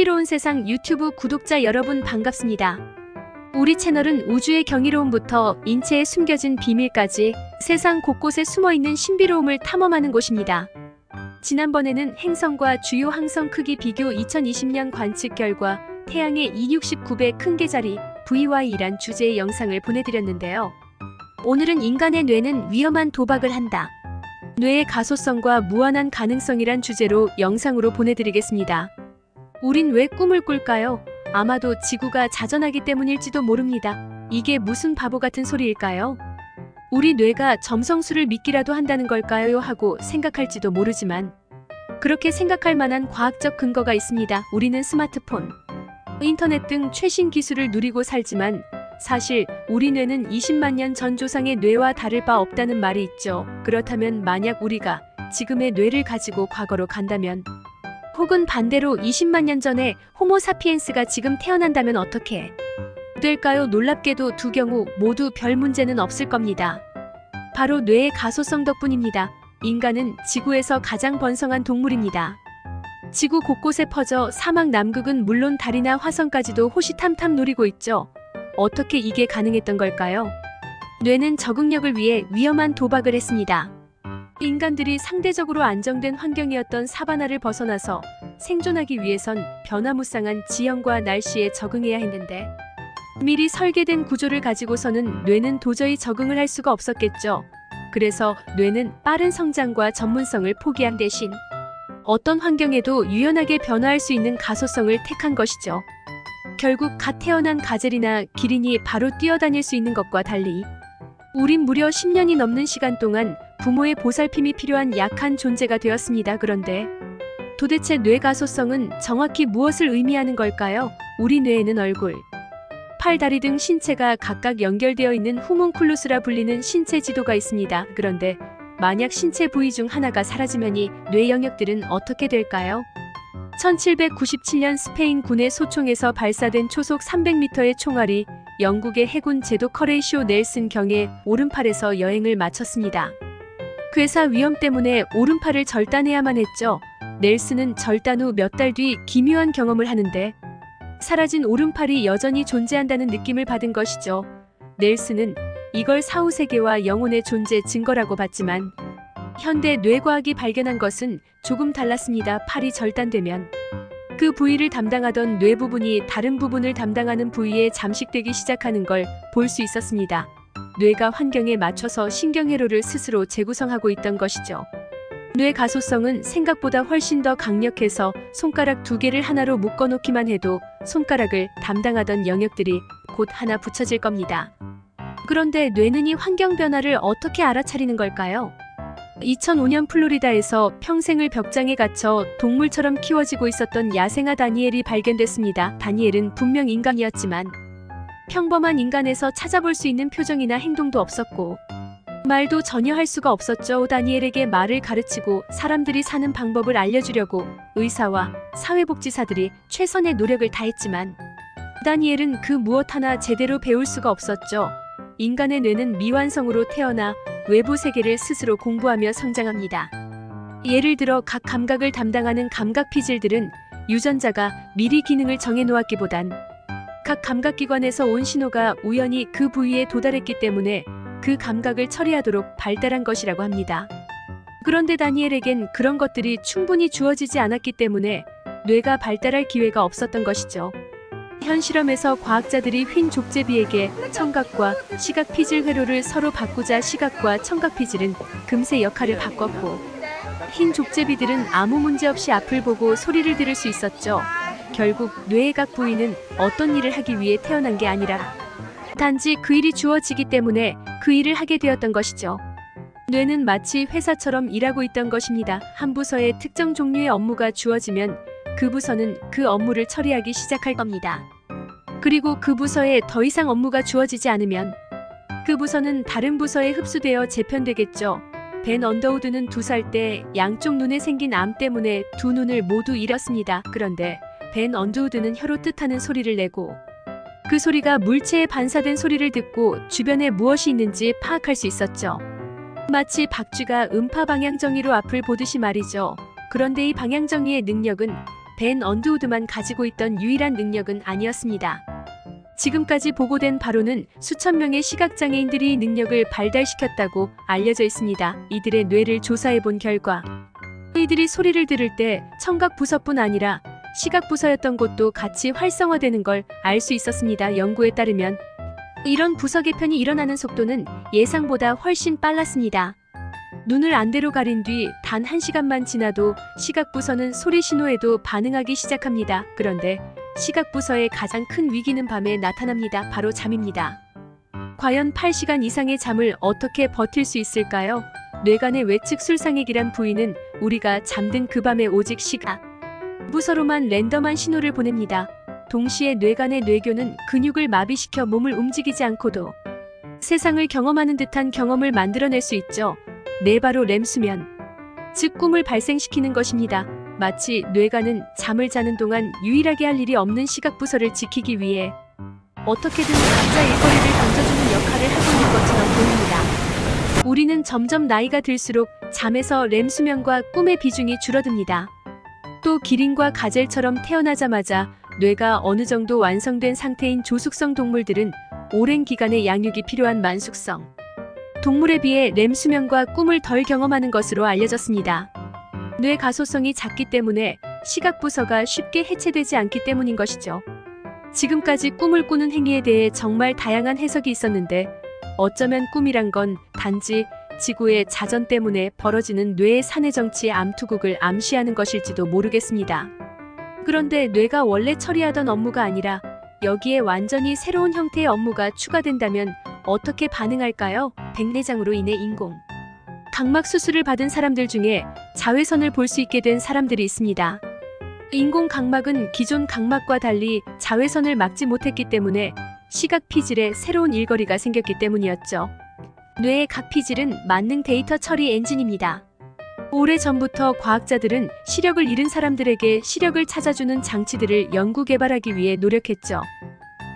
신비로운 세상 유튜브 구독자 여러분 반갑습니다. 우리 채널은 우주의 경이로움부터 인체에 숨겨진 비밀까지 세상 곳곳에 숨어 있는 신비로움을 탐험하는 곳입니다. 지난번에는 행성과 주요 항성 크기 비교 2020년 관측 결과 태양의 269배 큰 계자리 VY이란 주제의 영상을 보내드렸는데요. 오늘은 인간의 뇌는 위험한 도박을 한다. 뇌의 가소성과 무한한 가능성이란 주제로 영상으로 보내드리겠습니다. 우린 왜 꿈을 꿀까요? 아마도 지구가 자전하기 때문일지도 모릅니다. 이게 무슨 바보 같은 소리일까요? 우리 뇌가 점성술을 믿기라도 한다는 걸까요? 하고 생각할지도 모르지만 그렇게 생각할 만한 과학적 근거가 있습니다. 우리는 스마트폰, 인터넷 등 최신 기술을 누리고 살지만 사실 우리 뇌는 20만 년 전 조상의 뇌와 다를 바 없다는 말이 있죠. 그렇다면 만약 우리가 지금의 뇌를 가지고 과거로 간다면 혹은 반대로 20만 년 전에 호모 사피엔스가 지금 태어난다면 어떻게 될까요? 놀랍게도 두 경우 모두 별 문제는 없을 겁니다. 바로 뇌의 가소성 덕분입니다. 인간은 지구에서 가장 번성한 동물입니다. 지구 곳곳에 퍼져 사막 남극은 물론 달이나 화성까지도 호시탐탐 노리고 있죠. 어떻게 이게 가능했던 걸까요? 뇌는 적응력을 위해 위험한 도박을 했습니다. 인간들이 상대적으로 안정된 환경이었던 사바나를 벗어나서 생존하기 위해선 변화무쌍한 지형과 날씨에 적응해야 했는데 미리 설계된 구조를 가지고서는 뇌는 도저히 적응을 할 수가 없었겠죠. 그래서 뇌는 빠른 성장과 전문성을 포기한 대신 어떤 환경에도 유연하게 변화할 수 있는 가소성을 택한 것이죠. 결국 갓 태어난 가젤이나 기린이 바로 뛰어다닐 수 있는 것과 달리 우린 무려 10년이 넘는 시간 동안 부모의 보살핌이 필요한 약한 존재가 되었습니다. 그런데 도대체 뇌 가소성은 정확히 무엇을 의미하는 걸까요? 우리 뇌에는 얼굴, 팔, 다리 등 신체가 각각 연결되어 있는 후문쿨루스라 불리는 신체 지도가 있습니다. 그런데 만약 신체 부위 중 하나가 사라지면 이 뇌 영역들은 어떻게 될까요? 1797년 스페인 군의 소총에서 발사된 초속 300m의 총알이 영국의 해군 제도 커레이쇼 넬슨 경의 오른팔에서 여행을 마쳤습니다. 괴사 위험 때문에 오른팔을 절단해야만 했죠. 넬슨은 절단 후 몇 달 뒤 기묘한 경험을 하는데 사라진 오른팔이 여전히 존재한다는 느낌을 받은 것이죠. 넬슨은 이걸 사후세계와 영혼의 존재 증거라고 봤지만 현대 뇌과학이 발견한 것은 조금 달랐습니다. 팔이 절단되면 그 부위를 담당하던 뇌 부분이 다른 부분을 담당하는 부위에 잠식되기 시작하는 걸 볼 수 있었습니다. 뇌가 환경에 맞춰서 신경회로를 스스로 재구성하고 있던 것이죠. 뇌 가소성은 생각보다 훨씬 더 강력해서 손가락 두 개를 하나로 묶어놓기만 해도 손가락을 담당하던 영역들이 곧 하나 붙여질 겁니다. 그런데 뇌는 이 환경 변화를 어떻게 알아차리는 걸까요? 2005년 플로리다에서 평생을 벽장에 갇혀 동물처럼 키워지고 있었던 야생아 다니엘이 발견됐습니다. 다니엘은 분명 인간이었지만 평범한 인간에서 찾아볼 수 있는 표정이나 행동도 없었고 말도 전혀 할 수가 없었죠. 다니엘에게 말을 가르치고 사람들이 사는 방법을 알려주려고 의사와 사회복지사들이 최선의 노력을 다했지만 다니엘은 그 무엇 하나 제대로 배울 수가 없었죠. 인간의 뇌는 미완성으로 태어나 외부 세계를 스스로 공부하며 성장합니다. 예를 들어 각 감각을 담당하는 감각 피질들은 유전자가 미리 기능을 정해 놓았기보단 각 감각기관에서 온 신호가 우연히 그 부위에 도달했기 때문에 그 감각을 처리하도록 발달한 것이라고 합니다. 그런데 다니엘에겐 그런 것들이 충분히 주어지지 않았기 때문에 뇌가 발달할 기회가 없었던 것이죠. 현 실험에서 과학자들이 휜 족제비에게 청각과 시각 피질 회로를 서로 바꾸자 시각과 청각 피질은 금세 역할을 바꿨고 흰 족제비들은 아무 문제 없이 앞을 보고 소리를 들을 수 있었죠. 결국 뇌의 각 부위는 어떤 일을 하기 위해 태어난 게 아니라 단지 그 일이 주어지기 때문에 그 일을 하게 되었던 것이죠. 뇌는 마치 회사처럼 일하고 있던 것입니다. 한 부서에 특정 종류의 업무가 주어지면 그 부서는 그 업무를 처리하기 시작할 겁니다. 그리고 그 부서에 더 이상 업무가 주어지지 않으면 그 부서는 다른 부서에 흡수되어 재편되겠죠. 벤 언더우드는 두 살 때 양쪽 눈에 생긴 암 때문에 두 눈을 모두 잃었습니다. 그런데 벤 언더우드는 혀로 뜻하는 소리를 내고 그 소리가 물체에 반사된 소리를 듣고 주변에 무엇이 있는지 파악할 수 있었죠. 마치 박쥐가 음파 방향정의로 앞을 보듯이 말이죠. 그런데 이 방향정의의 능력은 벤 언드우드만 가지고 있던 유일한 능력은 아니었습니다. 지금까지 보고된 바로는 수천 명의 시각장애인들이 이 능력을 발달시켰다고 알려져 있습니다. 이들의 뇌를 조사해 본 결과 이들이 소리를 들을 때 청각 부서뿐 아니라 시각 부서였던 곳도 같이 활성화되는 걸 알 수 있었습니다. 연구에 따르면 이런 부서 개편이 일어나는 속도는 예상보다 훨씬 빨랐습니다. 눈을 안대로 가린 뒤 단 한시간만 지나도 시각 부서는 소리 신호에도 반응하기 시작합니다. 그런데 시각 부서의 가장 큰 위기는 밤에 나타납니다. 바로 잠입니다. 과연 8시간 이상의 잠을 어떻게 버틸 수 있을까요? 뇌간의 외측 술상액이란 부위는 우리가 잠든 그 밤에 오직 시각 부서로만 랜덤한 신호를 보냅니다. 동시에 뇌간의 뇌교는 근육을 마비시켜 몸을 움직이지 않고도 세상을 경험하는 듯한 경험을 만들어낼 수 있죠. 네 바로 렘수면, 즉 꿈을 발생시키는 것입니다. 마치 뇌가는 잠을 자는 동안 유일하게 할 일이 없는 시각 부서를 지키기 위해 어떻게든 각자 일거리를 던져주는 역할을 하고 있는 것처럼 보입니다. 우리는 점점 나이가 들수록 잠에서 렘 수면과 꿈의 비중이 줄어듭니다. 또 기린과 가젤처럼 태어나자마자 뇌가 어느 정도 완성된 상태인 조숙성 동물들은 오랜 기간의 양육이 필요한 만숙성. 동물에 비해 렘 수면과 꿈을 덜 경험하는 것으로 알려졌습니다. 뇌 가소성이 작기 때문에 시각 부서가 쉽게 해체되지 않기 때문인 것이죠. 지금까지 꿈을 꾸는 행위에 대해 정말 다양한 해석이 있었는데 어쩌면 꿈이란 건 단지 지구의 자전 때문에 벌어지는 뇌의 사내 정치의 암투국을 암시하는 것일지도 모르겠습니다. 그런데 뇌가 원래 처리하던 업무가 아니라 여기에 완전히 새로운 형태의 업무가 추가된다면 어떻게 반응할까요? 백내장으로 인해 인공 각막 수술을 받은 사람들 중에 자외선을 볼 수 있게 된 사람들이 있습니다. 인공 각막은 기존 각막과 달리 자외선을 막지 못했기 때문에 시각 피질에 새로운 일거리가 생겼기 때문이었죠. 뇌의 각 피질은 만능 데이터 처리 엔진입니다. 오래 전부터 과학자들은 시력을 잃은 사람들에게 시력을 찾아주는 장치들을 연구 개발하기 위해 노력했죠.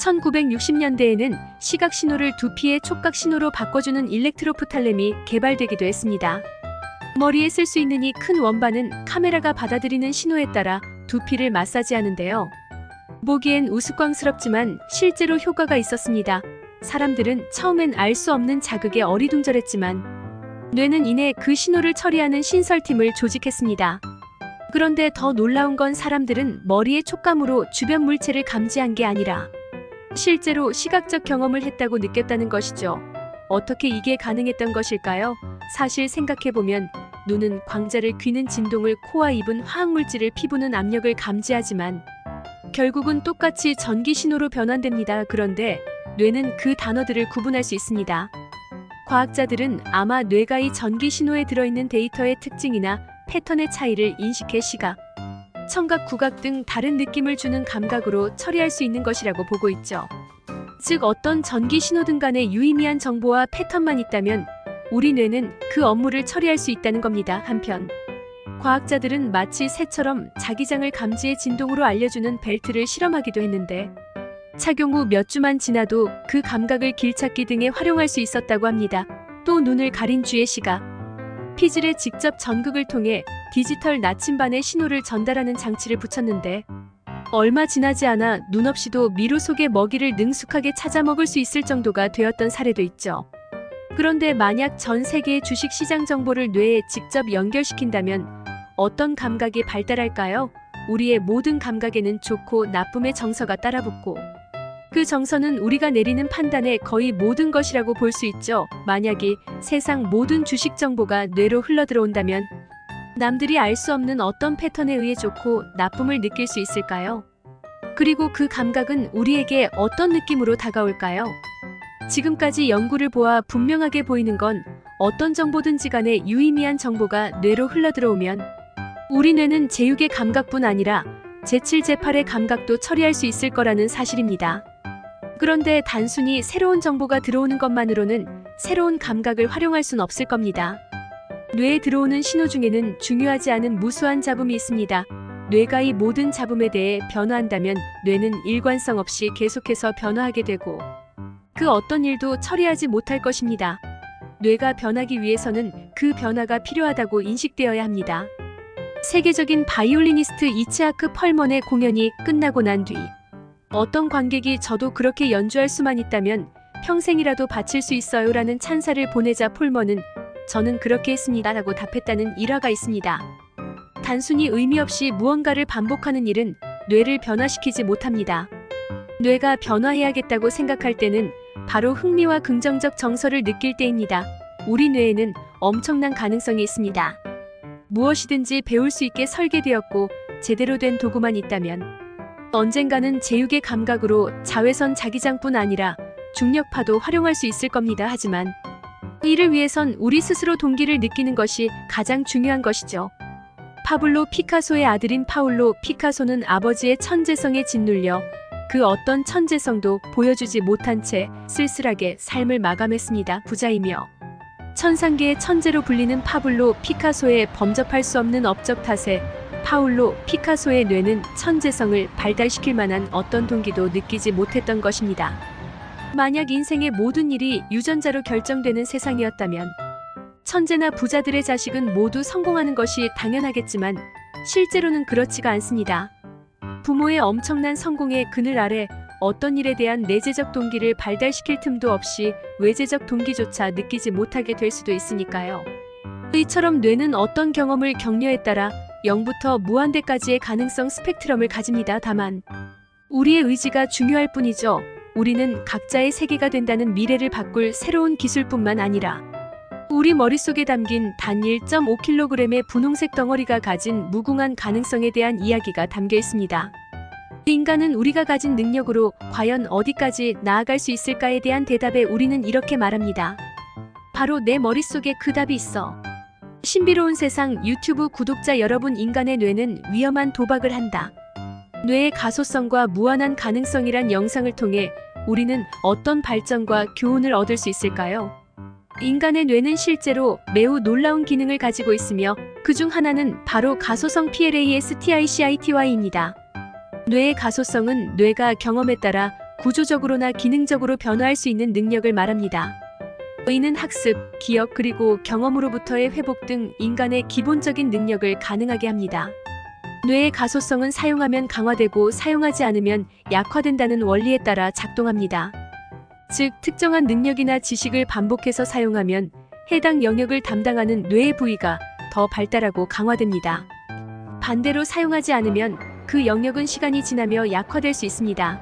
1960년대에는 시각 신호를 두피의 촉각 신호로 바꿔주는 일렉트로프탈렘이 개발되기도 했습니다. 머리에 쓸 수 있는 이 큰 원반은 카메라가 받아들이는 신호에 따라 두피를 마사지하는데요. 보기엔 우스꽝스럽지만 실제로 효과가 있었습니다. 사람들은 처음엔 알 수 없는 자극에 어리둥절했지만 뇌는 이내 그 신호를 처리하는 신설팀을 조직했습니다. 그런데 더 놀라운 건 사람들은 머리의 촉감으로 주변 물체를 감지한 게 아니라 실제로 시각적 경험을 했다고 느꼈다는 것이죠. 어떻게 이게 가능했던 것일까요? 사실 생각해보면 눈은 광자를 귀는 진동을 코와 입은 화학물질을 피부는 압력을 감지하지만 결국은 똑같이 전기 신호로 변환됩니다. 그런데 뇌는 그 단어들을 구분할 수 있습니다. 과학자들은 아마 뇌가 이 전기 신호에 들어있는 데이터의 특징이나 패턴의 차이를 인식해 시각, 청각, 구각 등 다른 느낌을 주는 감각으로 처리할 수 있는 것이라고 보고 있죠. 즉 어떤 전기 신호등 간의 유의미한 정보와 패턴만 있다면 우리 뇌는 그 업무를 처리할 수 있다는 겁니다. 한편 과학자들은 마치 새처럼 자기장을 감지해 진동으로 알려주는 벨트를 실험하기도 했는데 착용 후 몇 주만 지나도 그 감각을 길찾기 등에 활용할 수 있었다고 합니다. 또 눈을 가린 쥐의 시각, 피질에 직접 전극을 통해 디지털 나침반에 신호를 전달하는 장치를 붙였는데 얼마 지나지 않아 눈 없이도 미루 속의 먹이를 능숙하게 찾아 먹을 수 있을 정도가 되었던 사례도 있죠. 그런데 만약 전 세계의 주식 시장 정보를 뇌에 직접 연결시킨다면 어떤 감각이 발달할까요? 우리의 모든 감각에는 좋고 나쁨의 정서가 따라붙고 그 정서는 우리가 내리는 판단의 거의 모든 것이라고 볼 수 있죠. 만약에 세상 모든 주식 정보가 뇌로 흘러들어온다면 남들이 알 수 없는 어떤 패턴에 의해 좋고 나쁨을 느낄 수 있을까요? 그리고 그 감각은 우리에게 어떤 느낌으로 다가올까요? 지금까지 연구를 보아 분명하게 보이는 건 어떤 정보든지 간에 유의미한 정보가 뇌로 흘러들어오면 우리 뇌는 제육의 감각뿐 아니라 제7, 제8의 감각도 처리할 수 있을 거라는 사실입니다. 그런데 단순히 새로운 정보가 들어오는 것만으로는 새로운 감각을 활용할 순 없을 겁니다. 뇌에 들어오는 신호 중에는 중요하지 않은 무수한 잡음이 있습니다. 뇌가 이 모든 잡음에 대해 변화한다면 뇌는 일관성 없이 계속해서 변화하게 되고 그 어떤 일도 처리하지 못할 것입니다. 뇌가 변하기 위해서는 그 변화가 필요하다고 인식되어야 합니다. 세계적인 바이올리니스트 이츠하크 펄먼의 공연이 끝나고 난 뒤 어떤 관객이 저도 그렇게 연주할 수만 있다면 평생이라도 바칠 수 있어요 라는 찬사를 보내자 폴먼은 저는 그렇게 했습니다 라고 답했다는 일화가 있습니다. 단순히 의미 없이 무언가를 반복하는 일은 뇌를 변화시키지 못합니다. 뇌가 변화해야겠다고 생각할 때는 바로 흥미와 긍정적 정서를 느낄 때입니다. 우리 뇌에는 엄청난 가능성이 있습니다. 무엇이든지 배울 수 있게 설계되었고 제대로 된 도구만 있다면 언젠가는 제육의 감각으로 자외선 자기장뿐 아니라 중력파도 활용할 수 있을 겁니다. 하지만 이를 위해선 우리 스스로 동기를 느끼는 것이 가장 중요한 것이죠. 파블로 피카소의 아들인 파울로 피카소는 아버지의 천재성에 짓눌려 그 어떤 천재성도 보여주지 못한 채 쓸쓸하게 삶을 마감했습니다. 부자이며 천상계의 천재로 불리는 파블로 피카소의 범접할 수 없는 업적 탓에 파울로 피카소의 뇌는 천재성을 발달시킬 만한 어떤 동기도 느끼지 못했던 것입니다. 만약 인생의 모든 일이 유전자로 결정되는 세상이었다면 천재나 부자들의 자식은 모두 성공하는 것이 당연하겠지만 실제로는 그렇지가 않습니다. 부모의 엄청난 성공의 그늘 아래 어떤 일에 대한 내재적 동기를 발달시킬 틈도 없이 외재적 동기조차 느끼지 못하게 될 수도 있으니까요. 이처럼 뇌는 어떤 경험을 격려에 따라 0부터 무한대까지의 가능성 스펙트럼을 가집니다. 다만 우리의 의지가 중요할 뿐이죠. 우리는 각자의 세계가 된다는 미래를 바꿀 새로운 기술뿐만 아니라 우리 머릿속에 담긴 단 1.5kg의 분홍색 덩어리가 가진 무궁한 가능성에 대한 이야기가 담겨 있습니다. 인간은 우리가 가진 능력으로 과연 어디까지 나아갈 수 있을까에 대한 대답에 우리는 이렇게 말합니다. 바로 내 머릿속에 그 답이 있어. 신비로운 세상 유튜브 구독자 여러분 인간의 뇌는 위험한 도박을 한다. 뇌의 가소성과 무한한 가능성이란 영상을 통해 우리는 어떤 발전과 교훈을 얻을 수 있을까요? 인간의 뇌는 실제로 매우 놀라운 기능을 가지고 있으며 그 중 하나는 바로 가소성 PLASTICITY입니다. 뇌의 가소성은 뇌가 경험에 따라 구조적으로나 기능적으로 변화할 수 있는 능력을 말합니다. 이는 학습, 기억 그리고 경험으로부터의 회복 등 인간의 기본적인 능력을 가능하게 합니다. 뇌의 가소성은 사용하면 강화되고 사용하지 않으면 약화된다는 원리에 따라 작동합니다. 즉, 특정한 능력이나 지식을 반복해서 사용하면 해당 영역을 담당하는 뇌의 부위가 더 발달하고 강화됩니다. 반대로 사용하지 않으면 그 영역은 시간이 지나며 약화될 수 있습니다.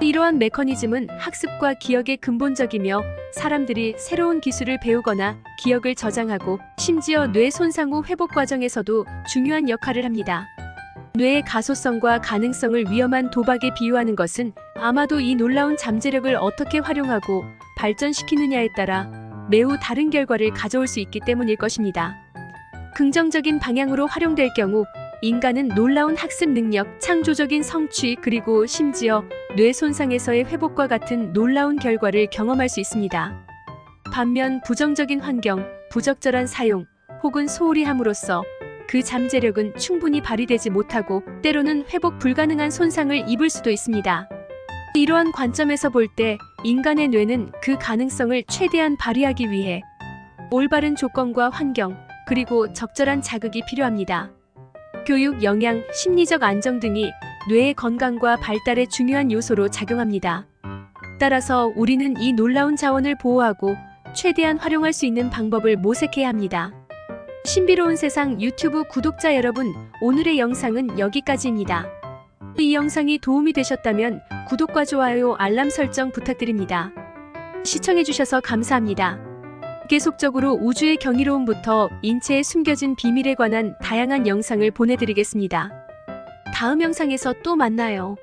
이러한 메커니즘은 학습과 기억의 근본적이며 사람들이 새로운 기술을 배우거나 기억을 저장하고 심지어 뇌 손상 후 회복 과정에서도 중요한 역할을 합니다. 뇌의 가소성과 가능성을 위험한 도박에 비유하는 것은 아마도 이 놀라운 잠재력을 어떻게 활용하고 발전시키느냐에 따라 매우 다른 결과를 가져올 수 있기 때문일 것입니다. 긍정적인 방향으로 활용될 경우 인간은 놀라운 학습 능력, 창조적인 성취, 그리고 심지어 뇌 손상에서의 회복과 같은 놀라운 결과를 경험할 수 있습니다. 반면 부정적인 환경, 부적절한 사용, 혹은 소홀히 함으로써 그 잠재력은 충분히 발휘되지 못하고 때로는 회복 불가능한 손상을 입을 수도 있습니다. 이러한 관점에서 볼 때 인간의 뇌는 그 가능성을 최대한 발휘하기 위해 올바른 조건과 환경, 그리고 적절한 자극이 필요합니다. 교육, 영양, 심리적 안정 등이 뇌의 건강과 발달에 중요한 요소로 작용합니다. 따라서 우리는 이 놀라운 자원을 보호하고 최대한 활용할 수 있는 방법을 모색해야 합니다. 신비로운 세상 유튜브 구독자 여러분, 오늘의 영상은 여기까지입니다. 이 영상이 도움이 되셨다면 구독과 좋아요, 알람 설정 부탁드립니다. 시청해주셔서 감사합니다. 계속적으로 우주의 경이로움부터 인체에 숨겨진 비밀에 관한 다양한 영상을 보내드리겠습니다. 다음 영상에서 또 만나요.